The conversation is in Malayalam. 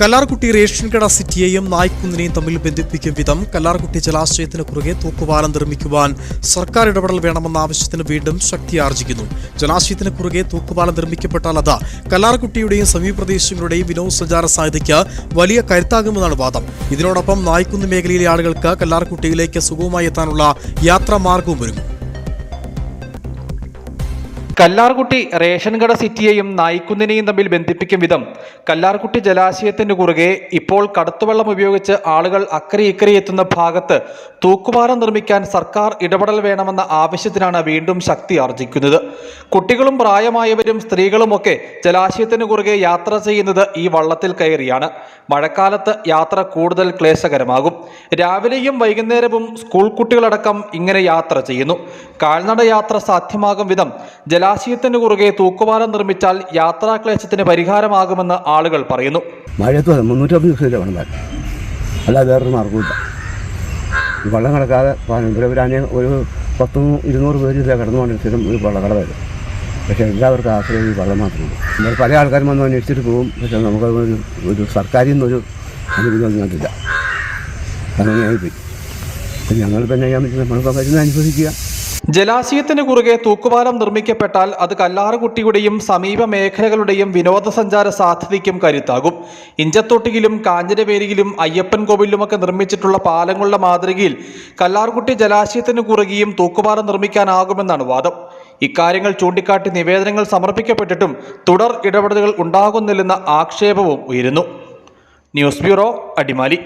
കല്ലാർകുട്ടി റേഷൻ കട സിറ്റിയെയും നായ്ക്കുന്നിനെയും തമ്മിൽ ബന്ധിപ്പിക്കും വിധം കല്ലാർകുട്ടി ജലാശയത്തിന് കുറുകെ തൂക്കുപാലം നിർമ്മിക്കുവാൻ സർക്കാർ ഇടപെടൽ വേണമെന്ന ആവശ്യത്തിന് വീണ്ടും ശക്തിയാർജിക്കുന്നു ജലാശയത്തിന് കുറുകെ തൂക്കുപാലം നിർമ്മിക്കപ്പെട്ടാൽ അത് കല്ലാർകുട്ടിയുടെയും സമീപ പ്രദേശങ്ങളുടെയും വിനോദസഞ്ചാര സാധ്യതയ്ക്ക് വലിയ കരുത്താകുമെന്നാണ് വാദം. ഇതിനോടൊപ്പം നായ്ക്കുന്ന് മേഖലയിലെ ആളുകൾക്ക് കല്ലാർകുട്ടിയിലേക്ക് സുഗമമായി എത്താനുള്ള യാത്രാമാർഗവും ഒരുങ്ങും. കല്ലാർകുട്ടി റേഷൻ കട സിറ്റിയെയും നായിക്കുന്നിനെയും തമ്മിൽ ബന്ധിപ്പിക്കും വിധം കല്ലാർകുട്ടി ജലാശയത്തിന് കുറുകെ ഇപ്പോൾ കടത്തുവെള്ളം ഉപയോഗിച്ച് ആളുകൾ അക്കരെ ഇക്കരെ എത്തുന്ന ഭാഗത്ത് തൂക്കുപാലം നിർമ്മിക്കാൻ സർക്കാർ ഇടപെടൽ വേണമെന്ന ആവശ്യത്തിനാണ് വീണ്ടും ശക്തി ആർജിക്കുന്നത്. കുട്ടികളും പ്രായമായവരും സ്ത്രീകളുമൊക്കെ ജലാശയത്തിന് കുറുകെ യാത്ര ചെയ്യുന്നത് ഈ വള്ളത്തിൽ കയറിയാണ്. മഴക്കാലത്ത് യാത്ര കൂടുതൽ ക്ലേശകരമാകും. രാവിലെയും വൈകുന്നേരവും സ്കൂൾ കുട്ടികളടക്കം ഇങ്ങനെ യാത്ര ചെയ്യുന്നു. കാൽനട യാത്ര സാധ്യമാകും വിധം ജലാശയത്തിന് കുറുകെ തൂക്കുപാലം നിർമ്മിച്ചാൽ യാത്രാക്ലേശത്തിന് പരിഹാരമാകുമെന്ന് ആളുകൾ പറയുന്നു. വെള്ളം കിടക്കാതെ ഒരു പത്ത് ഇരുന്നൂറ് പേര് കടന്നു സ്ഥിരം ഒരു വെള്ളക്കട വരും. പക്ഷേ എല്ലാവർക്കും ആശ്രയം ഈ വെള്ളം മാത്രമേ പല ആൾക്കാരും വന്ന് അന്വേഷിച്ചിട്ട് പോകും. പക്ഷേ നമുക്ക് ഒരു ഒരു സർക്കാരിൽ നിന്നൊരു അനുമതി അങ്ങനെയായിപ്പോയി അപ്പം ഞങ്ങൾ തന്നെ ചെയ്യാൻ പറ്റും നമ്മളിപ്പോൾ വരുന്ന അനുഭവിക്കുക. ജലാശയത്തിന് കുറുകെ തൂക്കുപാലം നിർമ്മിക്കപ്പെട്ടാൽ അത് കല്ലാറുകുട്ടിയുടെയും സമീപ മേഖലകളുടെയും വിനോദസഞ്ചാര സാധ്യതയ്ക്കും കരുത്താകും. ഇഞ്ചത്തൊട്ടിയിലും കാഞ്ഞിരവേലിയിലും അയ്യപ്പൻ കോവിലുമൊക്കെ നിർമ്മിച്ചിട്ടുള്ള പാലങ്ങളുടെ മാതൃകയിൽ കല്ലാർകുട്ടി ജലാശയത്തിന് കുറുകെയും തൂക്കുപാലം നിർമ്മിക്കാനാകുമെന്നാണ് വാദം. ഇക്കാര്യങ്ങൾ ചൂണ്ടിക്കാട്ടി നിവേദനങ്ങൾ സമർപ്പിക്കപ്പെട്ടിട്ടും തുടർ ഇടപെടലുകൾ ഉണ്ടാകുന്നില്ലെന്ന ആക്ഷേപവും ഉയരുന്നു. News bureau Adimali.